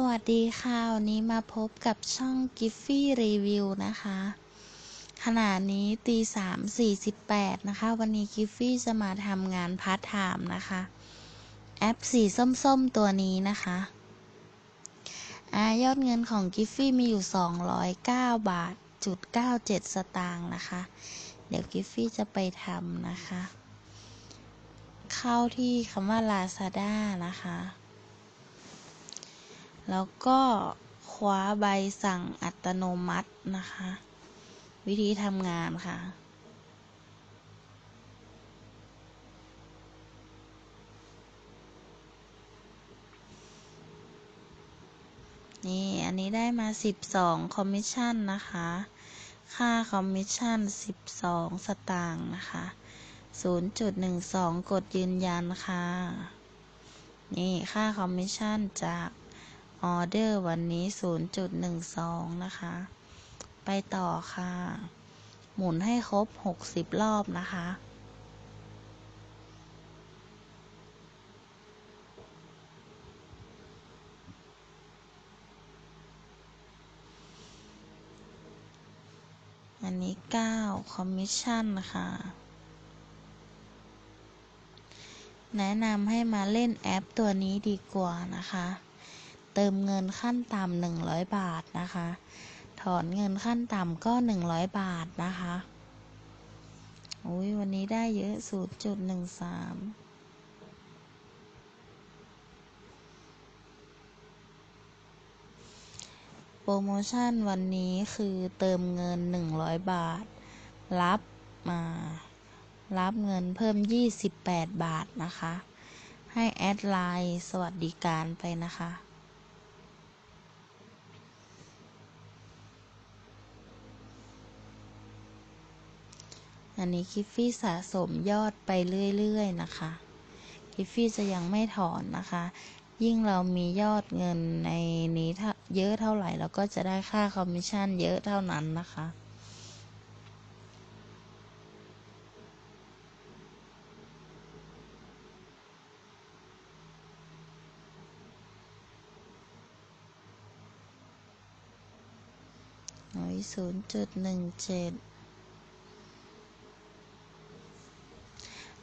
สวัสดีค่ะวันนี้มาพบกับช่องกิฟฟี่รีวิวนะคะ ขณะนี้ตีสามสี่สิบแปดนะคะ วันนี้กิฟฟี่จะมาทำงานพาร์ทไทม์นะคะ แอปสีส้มๆตัวนี้นะคะอายอดเงินของกิฟฟี่มีอยู่209บาทจุด97สตางค์นะคะ เดี๋ยวกิฟฟี่จะไปทำนะคะ เข้าที่คำว่า Lazada นะคะ แล้วก็คว้าใบสั่งอัตโนมัตินะคะ วิธีทำงานค่ะนี่ อันนี้ได้มา 12 คอมมิชชั่นนะคะ ค่าคอมมิชชั่น 12 สตางค์นะคะ 0.12 กดยืนยันค่ะ นี่ ค่าคอมมิชชั่นจาก ออเดอร์วันนี้ 0.12 นะคะ ไปต่อค่ะ หมุนให้ครบ 60 รอบนะคะ อันนี้ 9 คอมมิชชั่นค่ะแนะนำให้มาเล่นแอปตัวนี้ดีกว่านะคะ เติมเงินขั้นต่ำหนึ่งร้อยบาทนะคะ ถอนเงินขั้นต่ำก็หนึ่งร้อยบาทนะคะอุ้ยวันนี้ได้เยอะศูนย์จุดหนึ่งสามโปรโมชั่นวันนี้คือเติมเงินหนึ่งร้อยบาท รับมารับเงินเพิ่ม 28 บาทนะคะ ให้แอดไลน์สวัสดิการไปนะคะ อันนี้คิฟฟี่สะสมยอดไปเรื่อยๆนะคะคิฟฟี่จะยังไม่ถอนนะคะ ยิ่งเรามียอดเงินในนี้เยอะเท่าไหร่เราก็จะได้ค่าคอมมิชชั่นเยอะเท่านั้นนะคะหน่วยศูนย์จุดหนึ่งเจ็ด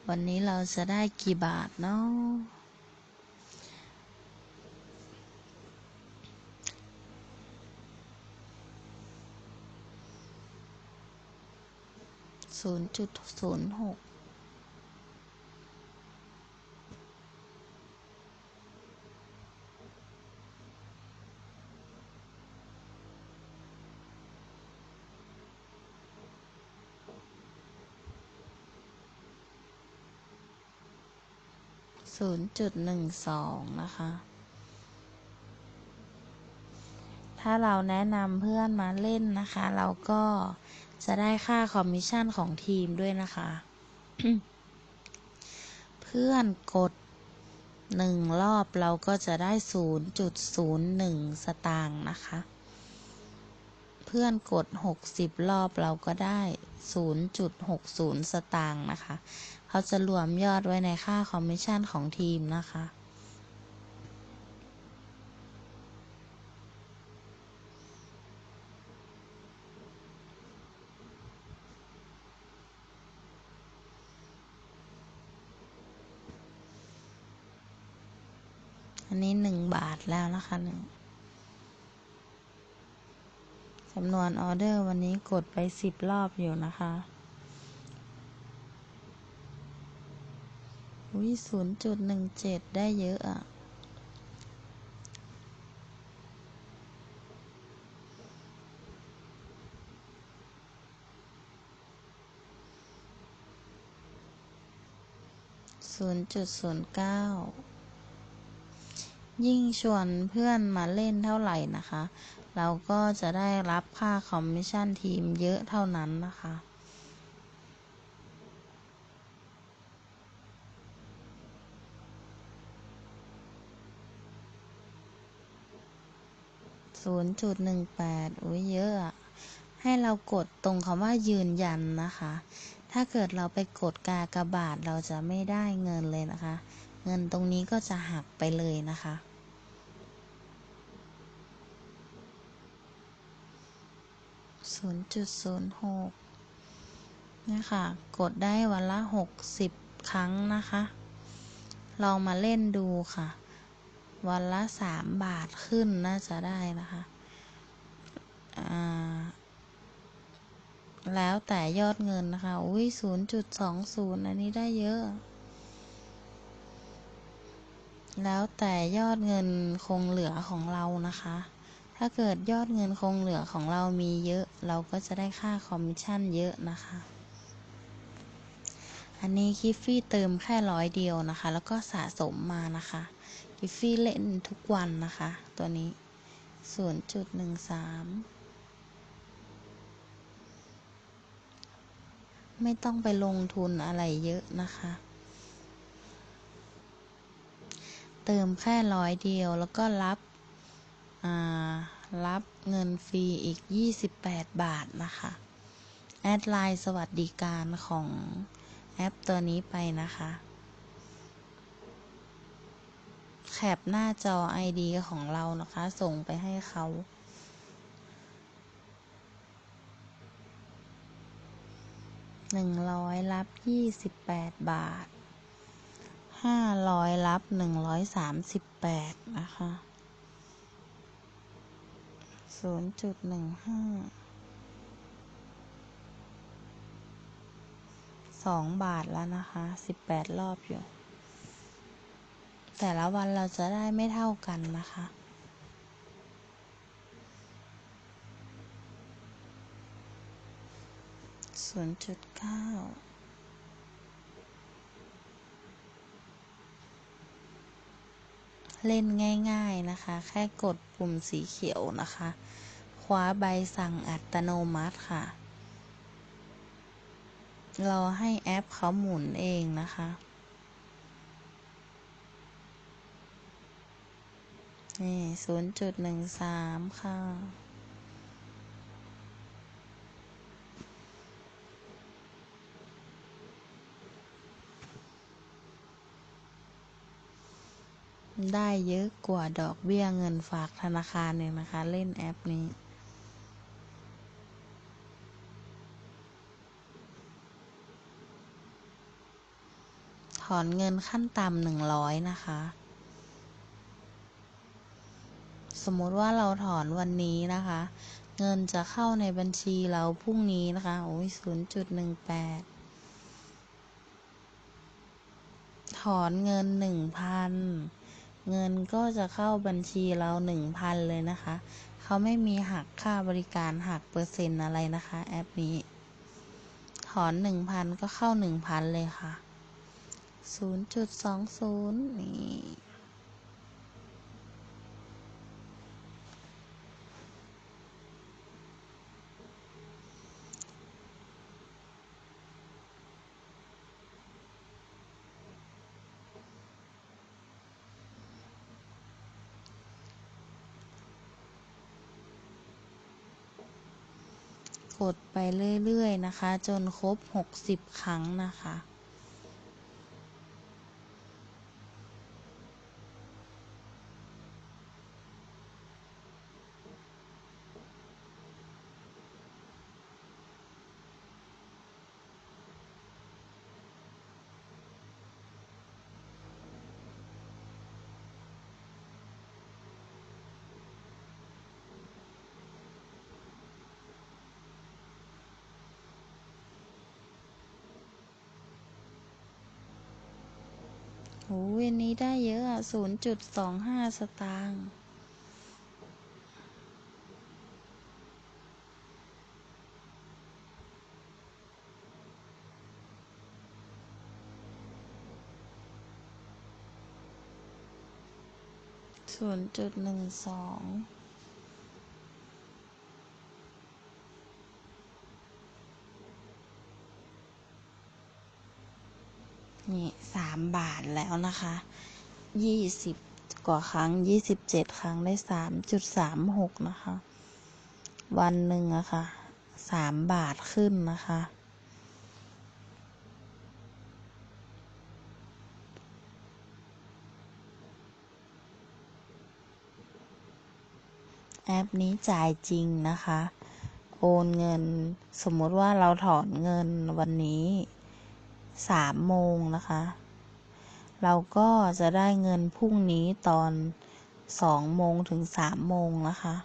วันนี้เราจะได้กี่บาทเนาะศูนย์จุดศูนย์หก ศูนย์จุดหนึ่งสองนะคะ ถ้าเราแนะนำเพื่อนมาเล่นนะคะ เราก็จะได้ค่าคอมมิชชั่นของทีมด้วยนะคะ เพื่อนกดหนึ่งรอบเราก็จะได้ศูนย์จุดศูนย์หนึ่งสตางค์นะคะ เพื่อนกดหกสิบรอบเราก็ได้ ศูนย์จุดหกศูนย์สตางค์นะคะ เขาจะรวมยอดไว้ในค่าคอมมิชชั่นของทีมนะคะ อันนี้หนึ่งบาทแล้วนะคะหนึ่ง จำนวนออเดอร์วันนี้กดไปสิบรอบอยู่นะคะอุ้ยศูนย์จุดหนึ่งเจ็ดได้เยอะอะ ศูนย์จุดศูนย์เก้า ยิ่งชวนเพื่อนมาเล่นเท่าไหร่นะคะ เราก็จะได้รับค่าคอมมิชชั่นทีมเยอะเท่านั้นนะคะ ศูนย์จุดหนึ่งแปดอุ้ยเยอะ ให้เรากดตรงคำว่ายืนยันนะคะ ถ้าเกิดเราไปกดกากระบาทเราจะไม่ได้เงินเลยนะคะ เงินตรงนี้ก็จะหักไปเลยนะคะ ศูนย์จุดศูนย์หกนี่ค่ะ กดได้วันละหกสิบครั้งนะคะ ลองมาเล่นดูค่ะ วันละสามบาทขึ้นน่าจะได้นะคะ แล้วแต่ยอดเงินนะคะ อุ้ยศูนย์จุดสองศูนย์อันนี้ได้เยอะแล้วแต่ยอดเงินคงเหลือของเรานะคะ ถ้าเกิดยอดเงินคงเหลือของเรามีเยอะ เราก็จะได้ค่าคอมมิชชั่นเยอะนะคะ อันนี้คิฟฟี่เติมแค่ร้อยเดียวนะคะ แล้วก็สะสมมานะคะกิฟฟี่เล่นทุกวันนะคะ ตัวนี้0.13ไม่ต้องไปลงทุนอะไรเยอะนะคะเติมแค่ร้อยเดียวแล้วก็รับ อ่า รับเงินฟรีอีก 28 บาทนะคะ แอดไลน์สวัสดิการของแอปตัวนี้ไปนะคะ แคปหน้าจอ ID ของเรานะคะ ส่งไปให้เขาหนึ่งร้อยรับยี่สิบแปดบาทห้าร้อยรับหนึ่งร้อยสามสิบแปดนะคะ ศูนย์จุดหนึ่งห้าสองบาทแล้วนะคะสิบแปดรอบอยู่ แต่ละวันเราจะได้ไม่เท่ากันนะคะศูนย์จุดเก้า เล่นง่าย ๆนะคะ แค่กดปุ่มสีเขียวนะคะ คว้าใบสั่งอัตโนมัติค่ะ เราให้แอปเขาหมุนเองนะคะ นี่ศูนย์จุดหนึ่งสามค่ะ ได้เยอะกว่าดอกเบี้ยเงินฝากธนาคารเนี่ยนะคะ เล่นแอปนี้ถอนเงินขั้นต่ำหนึ่งร้อยนะคะ สมมติว่าเราถอนวันนี้นะคะ เงินจะเข้าในบัญชีเราพรุ่งนี้นะคะ โอ้ยศูนย์จุดหนึ่งแปด ถอนเงินหนึ่งพัน เงินก็จะเข้าบัญชีเราหนึ่งพันเลยนะคะ เขาไม่มีหักค่าบริการหักเปอร์เซ็นต์อะไรนะคะ แอปนี้ ถอนหนึ่งพันก็เข้าหนึ่งพันเลยค่ะศูน ดสองศูนย์นี่กดไปเรื่อยๆนะคะ จนครบ 60 ครั้งนะคะ โอ้ยอันนี้ได้เยอะอะศูนย์จุดสองห้าสตางค์ศูนย์จุดหนึ่งสอง นี่สามบาทแล้วนะคะยี่สิบกว่าครั้งยี่สิบเจ็ดครั้งได้สามจุดสามหกนะคะ วันหนึ่งอะคะ่ะสามบาทขึ้นนะคะ แอปนี้จ่ายจริงนะคะ โอนเงินสมมติว่าเราถอนเงินวันนี้ สามโมงนะคะ เราก็จะได้เงินพรุ่งนี้ตอนสองโมงถึงสามโมงนะคะ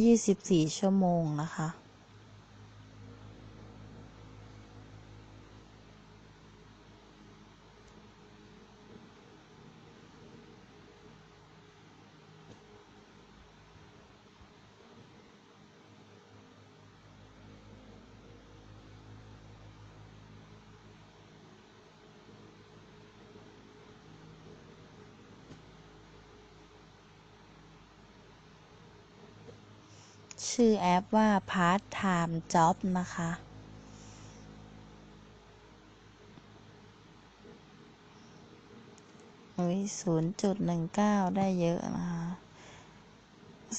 ยี่สิบสี่ชั่วโมงนะคะ ชื่อแอปว่า Part Time Job นะคะอุ้ยศูนย์จุดหนึ่งเก้าได้เยอะนะคะ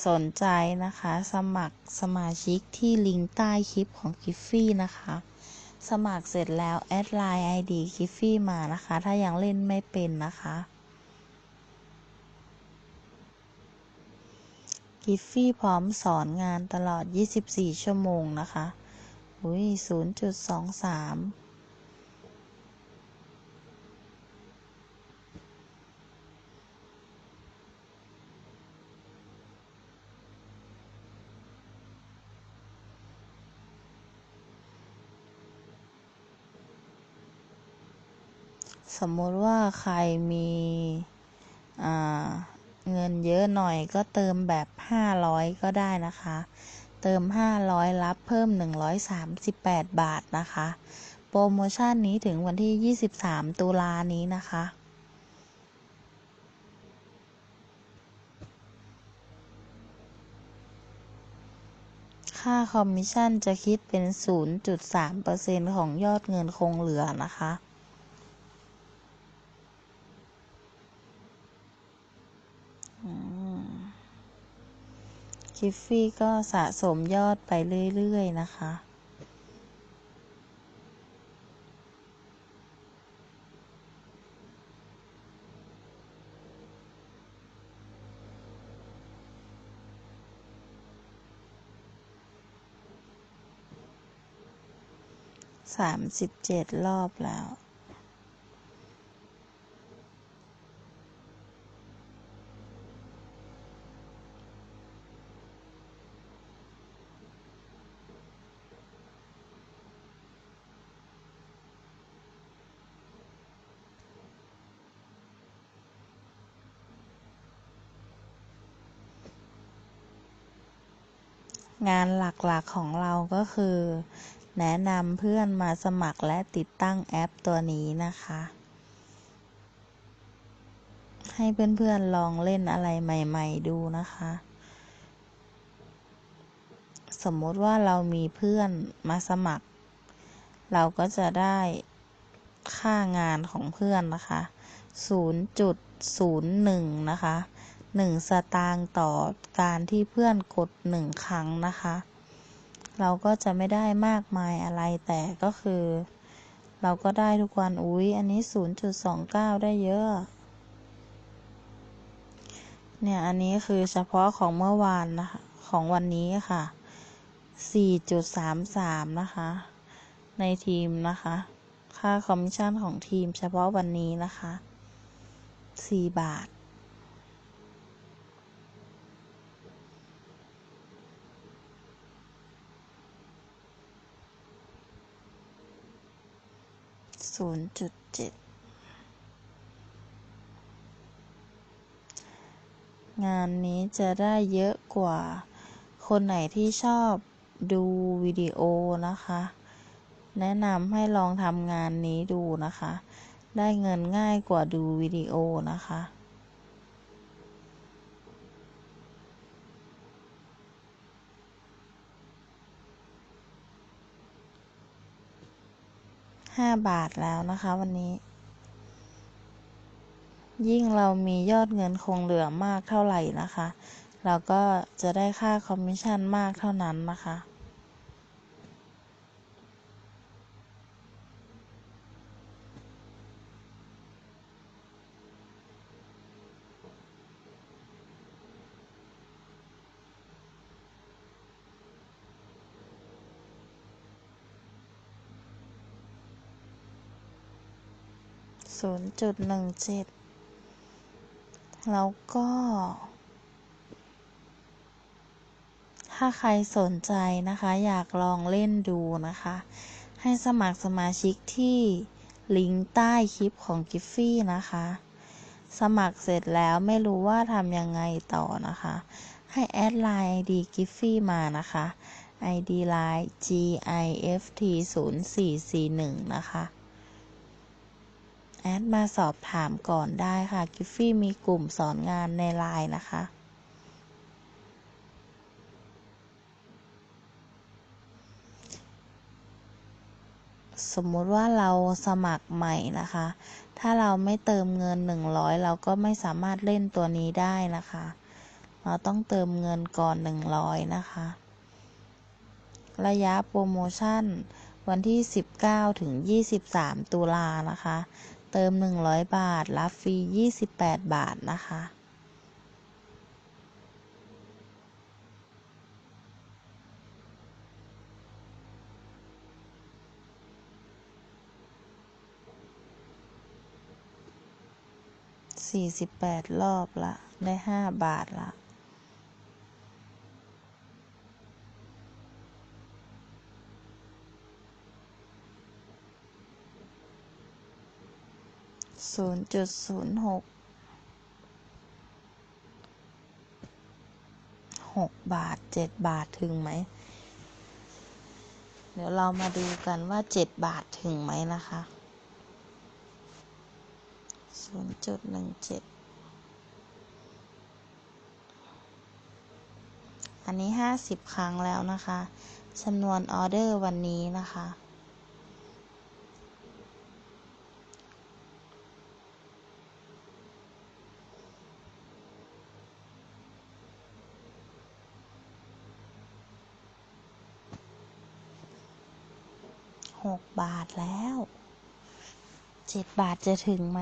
สนใจนะคะ สมัครสมาชิกที่ลิงก์ใต้คลิปของกิฟฟี่นะคะ สมัครเสร็จแล้ว แอดไลน์ ID กิฟฟี่มานะคะ ถ้ายังเล่นไม่เป็นนะคะ กิฟฟี่พร้อมสอนงานตลอด 24 ชั่วโมงนะคะ อุ้ย0.23สมมติว่าใครมี อ่า เงินเยอะหน่อยก็เติมแบบ 500 ก็ได้นะคะ เติม 500 รับเพิ่ม 138 บาทนะคะ โปรโมชั่นนี้ถึงวันที่ 23 ตุลานี้นะคะ ค่าคอมมิชชั่นจะคิดเป็น 0.3%ของยอดเงินคงเหลือนะคะ กิฟฟี่ก็สะสมยอดไปเรื่อย ๆ นะคะ สามสิบเจ็ดรอบแล้ว งานหลักๆของเราก็คือ แนะนำเพื่อนมาสมัครและติดตั้งแอปตัวนี้นะคะ ให้เพื่อนๆลองเล่นอะไรใหม่ๆดูนะคะ สมมติว่าเรามีเพื่อนมาสมัคร เราก็จะได้ค่างานของเพื่อนนะคะ 0.01 นะคะ หนึ่งสตางค์ต่อการที่เพื่อนกดหนึ่งครั้งนะคะ เราก็จะไม่ได้มากมายอะไรแต่ก็คือ เราก็ได้ทุกวันอุ้ยอันนี้ 0.29 ได้เยอะ เนี่ย อันนี้คือเฉพาะของเมื่อวานนะคะ ของวันนี้ค่ะ 4.33 นะคะ ในทีมนะคะ ค่าคอมมิชชั่นของทีมเฉพาะวันนี้นะคะ 4 บาท 0.7งานนี้จะได้เยอะกว่า คนไหนที่ชอบดูวิดีโอนะคะ แนะนำให้ลองทำงานนี้ดูนะคะ ได้เงินง่ายกว่าดูวิดีโอนะคะ ห้าบาทแล้วนะคะวันนี้ ยิ่งเรามียอดเงินคงเหลือมากเท่าไหร่นะคะ เราก็จะได้ค่าคอมมิชชั่นมากเท่านั้นนะคะ ศูนย์จุดหนึ่งเจ็ดแล้วก็ ถ้าใครสนใจนะคะ อยากลองเล่นดูนะคะ ให้สมัครสมาชิกที่ลิงก์ใต้คลิปของกิฟฟี่นะคะ สมัครเสร็จแล้วไม่รู้ว่าทำยังไงต่อนะคะ ให้แอดไลน์ ID กิฟฟี่มานะคะ ID ไลน์ gift 0 4 4 1นะคะ แอดมาสอบถามก่อนได้ค่ะ กิฟฟี่มีกลุ่มสอนงานในไลน์นะคะ สมมุติว่าเราสมัครใหม่นะคะ ถ้าเราไม่เติมเงิน 100 เราก็ไม่สามารถเล่นตัวนี้ได้นะคะ เราต้องเติมเงินก่อน 100 นะคะ ระยะโปรโมชั่นวันที่ 19 ถึง 23 ตุลานะคะ เติม 100 บาท รับฟรี 28 บาทนะคะ 48 รอบละ ได้ 5 บาทละ ศูนย์จุดศูนย์หกหกบาทเจ็ดบาทถึงไหม เดี๋ยวเรามาดูกันว่าเจ็ดบาทถึงไหมนะคะศูนย์จุดหนึ่งเจ็ดอันนี้ห้าสิบครั้งแล้วนะคะจำนวนออเดอร์วันนี้นะคะ หกบาทแล้วเจ็ดบาทจะถึงไหม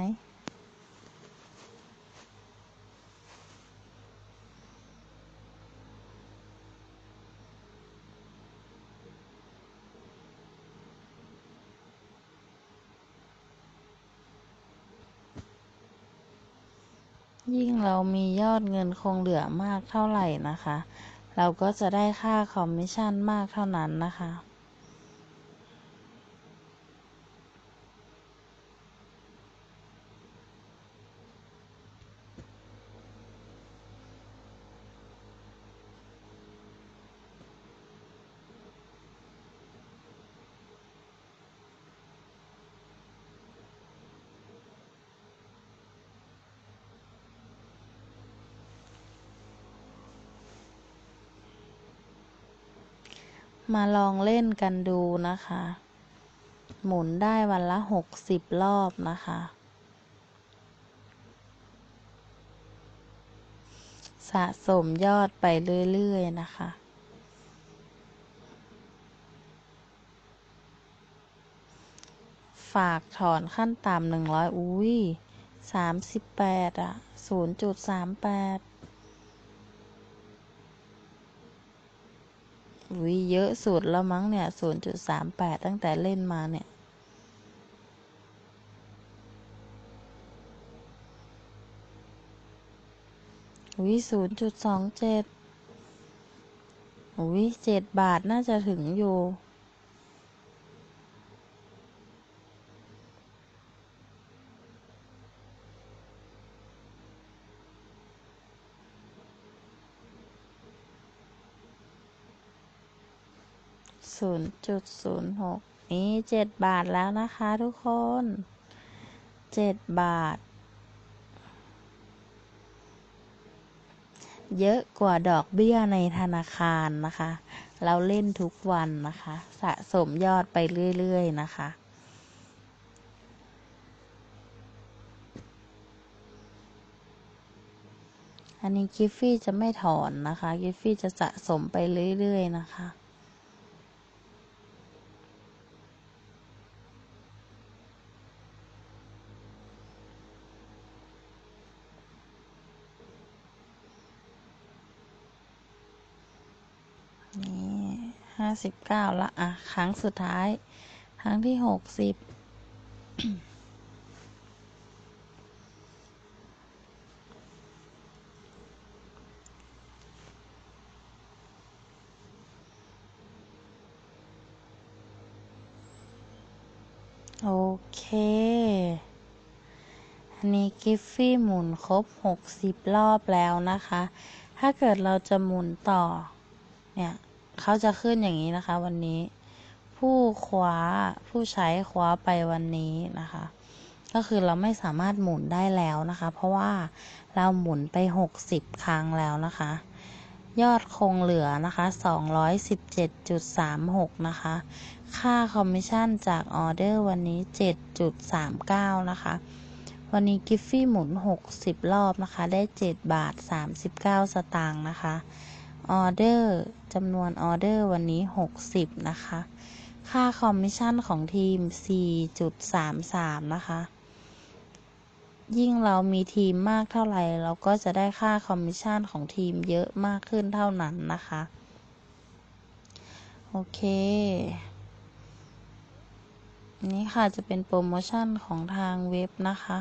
ยิ่งเรามียอดเงินคงเหลือมากเท่าไหร่นะคะ เราก็จะได้ค่าคอมมิชชั่นมากเท่านั้นนะคะ มาลองเล่นกันดูนะคะ หมุนได้วันละหกสิบรอบนะคะสะสมยอดไปเรื่อย ๆ นะคะ ฝากถอนขั้นต่ำหนึ่งร้อยอุ้ยสามสิบแปดอะศูนย์จุดสามแปด วิเยอะสุดแล้วมั้งเนี่ย 0.38 ตั้งแต่เล่นมาเนี่ยวิ0.27วิ7บาทน่าจะถึงอยู่ ศูนย์จุดศูนย์หกนี่เจ็ดบาทแล้วนะคะทุกคนเจ็ดบาท เยอะกว่าดอกเบี้ยในธนาคารนะคะ เราเล่นทุกวันนะคะ สะสมยอดไปเรื่อย ๆ นะคะอันนี้กิฟฟี่จะไม่ถอนนะคะ กิฟฟี่จะสะสมไปเรื่อยๆนะคะ ห้าสิบเก้าละอะครั้งสุดท้าย ครั้งที่หกสิบโอเค อันนี้กิฟฟี่หมุนครบ 60 รอบแล้วนะคะ ถ้าเกิดเราจะหมุนต่อ เนี่ย เขาจะขึ้นอย่างนี้นะคะ วันนี้ ผู้คว้าผู้ใช้คว้าไปวันนี้นะคะ ก็คือเราไม่สามารถหมุนได้แล้วนะคะ เพราะว่าเราหมุนไป 60 ครั้งแล้วนะคะ ยอดคงเหลือนะคะ217.36 นะคะ ค่าคอมมิชชั่นจากออเดอร์วันนี้ 7.39 นะคะวันนี้กิฟฟี่หมุน 60 รอบนะคะ ได้ 7 บาท 39 สตางค์นะคะ ออเดอร์ จำนวนออเดอร์วันนี้ 60 นะคะ ค่าคอมมิชชั่นของทีม 4.33 นะคะ ยิ่งเรามีทีมมากเท่าไหร่ เราก็จะได้ค่าคอมมิชชั่นของทีมเยอะมากขึ้นเท่านั้นนะคะ โอเค นี่ค่ะจะเป็นโปรโมชั่นของทางเว็บนะคะ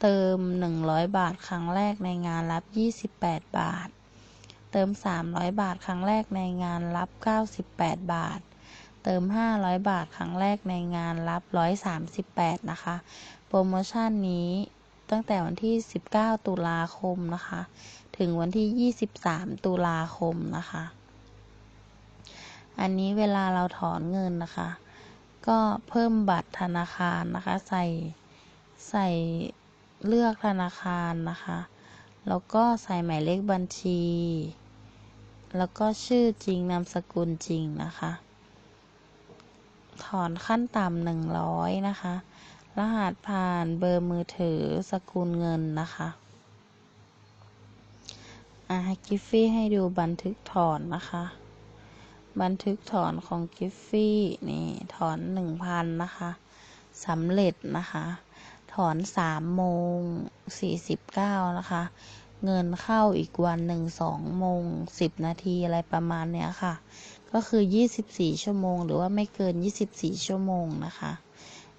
เติม 100 บาท ครั้งแรกในงานรับ 28 บาท เติม 300 บาทครั้งแรกในงานรับ 98 บาท เติม 500 บาทครั้งแรกในงานรับ 138 นะคะ โปรโมชั่นนี้ตั้งแต่วันที่ 19 ตุลาคมนะคะ ถึงวันที่ 23 ตุลาคมนะคะ อันนี้เวลาเราถอนเงินนะคะ ก็เพิ่มบัตรธนาคารนะคะ ใส่ใส่เลือกธนาคารนะคะ แล้วก็ใส่หมายเลขบัญชี แล้วก็ชื่อจริงนามสกุลจริงนะคะ ถอนขั้นต่ำหนึ่งร้อยนะคะ รหัสผ่านเบอร์มือถือสกุลเงินนะคะอะกิฟฟี่ให้ดูบันทึกถอนนะคะ บันทึกถอนของกิฟฟี่นี่ถอนหนึ่งพันนะคะสำเร็จนะคะ ถอนสามโมงสี่สิบเก้านะคะ เงินเข้าอีกวันหนึ่งสองโมงสิบนาทีอะไรประมาณเนี้ยค่ะ ก็คือยี่สิบสี่ชั่วโมง หรือว่าไม่เกินยี่สิบสี่ชั่วโมงนะคะ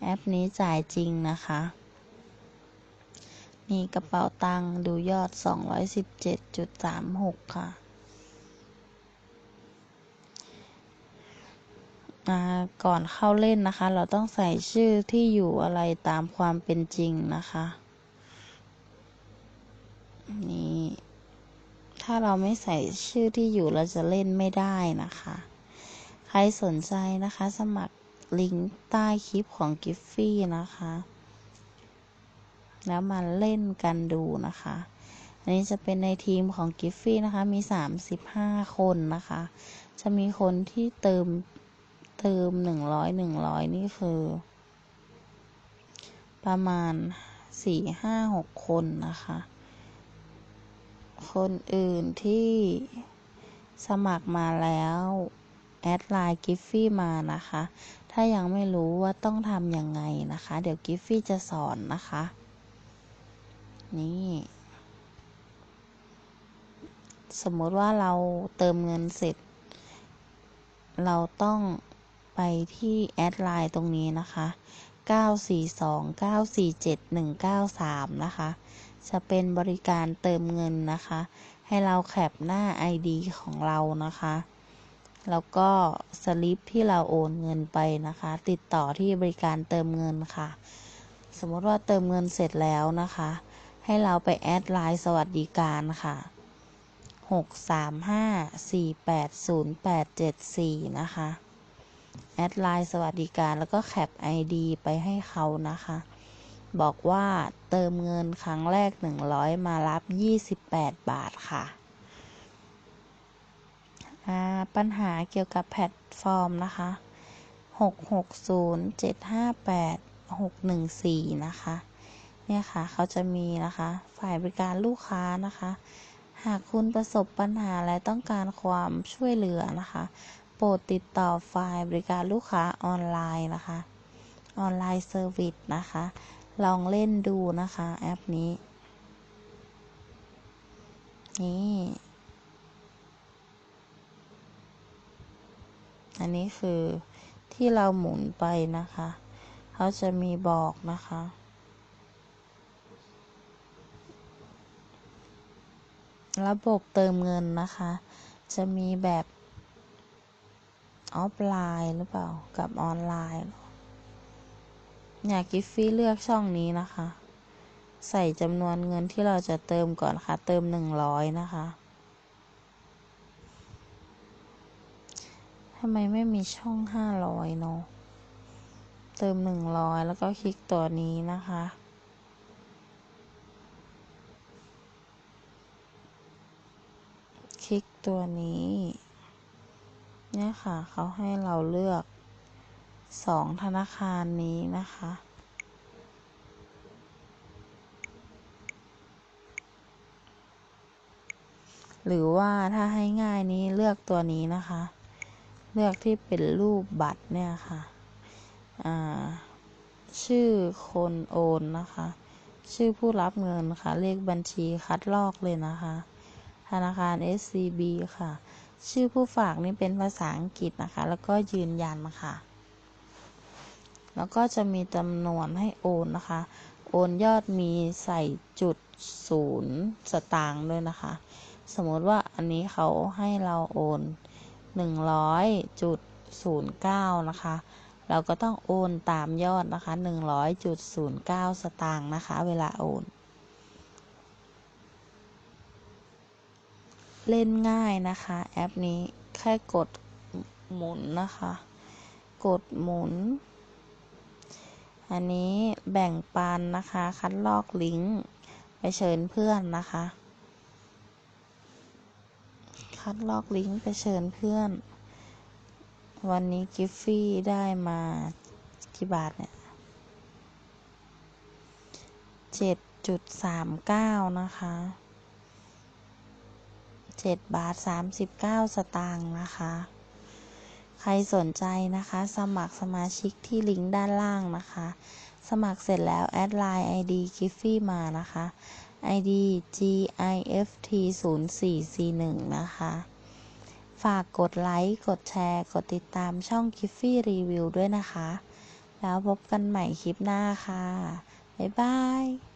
แอปนี้จ่ายจริงนะคะ นี่กระเป๋าตังค์ดูยอดสองร้อยสิบเจ็ดจุดสามหกค่ะก่อนเข้าเล่นนะคะ เราต้องใส่ชื่อที่อยู่อะไรตามความเป็นจริงนะคะ นี่ถ้าเราไม่ใส่ชื่อที่อยู่เราจะเล่นไม่ได้นะคะ ใครสนใจนะคะ สมัครลิงก์ใต้คลิปของกิฟฟี่นะคะ แล้วมาเล่นกันดูนะคะอันนี้จะเป็นในทีมของกิฟฟี่นะคะ มี 35 คนนะคะ จะมีคนที่เติมเติมหนึ่งร้อยหนึ่งร้อยนี่คือ ประมาณสี่ห้าหกคนนะคะ คนอื่นที่สมัครมาแล้ว แอดไลน์กิฟฟี่มานะคะ ถ้ายังไม่รู้ว่าต้องทำยังไงนะคะ เดี๋ยวกิฟฟี่จะสอนนะคะ นี่ สมมติว่าเราเติมเงินเสร็จ เราต้องไปที่แอดไลน์ตรงนี้นะคะ 942947193 นะคะ จะเป็นบริการเติมเงินนะคะ ให้เราแคปหน้า ID ของเรานะคะ แล้วก็สลิปที่เราโอนเงินไปนะคะ ติดต่อที่บริการเติมเงินค่ะ สมมติว่าเติมเงินเสร็จแล้วนะคะ ให้เราไปแอดไลน์สวัสดิการค่ะ 635480874 นะคะ แอดไลน์สวัสดิการแล้วก็แคป ID ไปให้เขานะคะ บอกว่าเติมเงินครั้งแรก 100 มารับ 28 บาทค่ะ ปัญหาเกี่ยวกับแพลตฟอร์มนะคะ 660-758-614 นะคะ เนี่ยค่ะ เขาจะมีนะคะ ฝ่ายบริการลูกค้านะคะ หากคุณประสบปัญหาและต้องการความช่วยเหลือนะคะ โปรดติดต่อฝ่ายบริการลูกค้าออนไลน์นะคะ ออนไลน์เซอร์วิสนะคะ ลองเล่นดูนะคะแอปนี้ นี่ อันนี้คือที่เราหมุนไปนะคะ เขาจะมีบอกนะคะ ระบบเติมเงินนะคะ จะมีแบบออฟไลน์หรือเปล่า กับออนไลน์ อเนี่ยกิฟฟี่เลือกช่องนี้นะคะ ใส่จำนวนเงินที่เราจะเติมก่อนค่ะ เติมหนึ่งร้อยนะคะทำไมไม่มีช่องห้าร้อยเนาะเติมหนึ่งร้อยแล้วก็คลิกตัวนี้นะคะคลิกตัวนี้เนี่ยค่ะ เขาให้เราเลือก สองธนาคารนี้นะคะ หรือว่าถ้าให้ง่ายนี้เลือกตัวนี้นะคะ เลือกที่เป็นรูปบัตรเนี่ยค่ะชื่อคนโอนนะคะ ชื่อผู้รับเงินค่ะ เลขบัญชีคัดลอกเลยนะคะ ธนาคาร SCB ค่ะ ชื่อผู้ฝากนี่เป็นภาษาอังกฤษนะคะ แล้วก็ยืนยันนะคะ แล้วก็จะมีจำนวนให้โอนนะคะ โอนยอดมีใส่จุดศูนย์สตางค์ด้วยนะคะ สมมติว่าอันนี้เขาให้เราโอนหนึ่งร้อยจุดศูนย์เก้านะคะ เราก็ต้องโอนตามยอดนะคะหนึ่งร้อยจุดศูนย์เก้าสตางค์นะคะ เวลาโอน เล่นง่ายนะคะ แอปนี้แค่กดหมุนนะคะ กดหมุน อันนี้แบ่งปันนะคะ คัดลอกลิงก์ไปเชิญเพื่อนนะคะ คัดลอกลิงก์ไปเชิญเพื่อน วันนี้กิฟฟี่ได้มากี่บาทเนี่ยเจ็ดจุดสามเก้านะคะเจ็ดบาทสามสิบเก้าสตางค์นะคะ ใครสนใจนะคะ สมัครสมาชิกที่ลิงก์ด้านล่างนะคะ สมัครเสร็จแล้วแอดไลน์ ID กิฟฟี่มานะคะ ID GIFT 0 4 4 1นะคะ ฝากกดไลค์ กดแชร์ กดติดตามช่องกิฟฟี่รีวิวด้วยนะคะ แล้วพบกันใหม่คลิปหน้าค่ะ บ๊ายบาย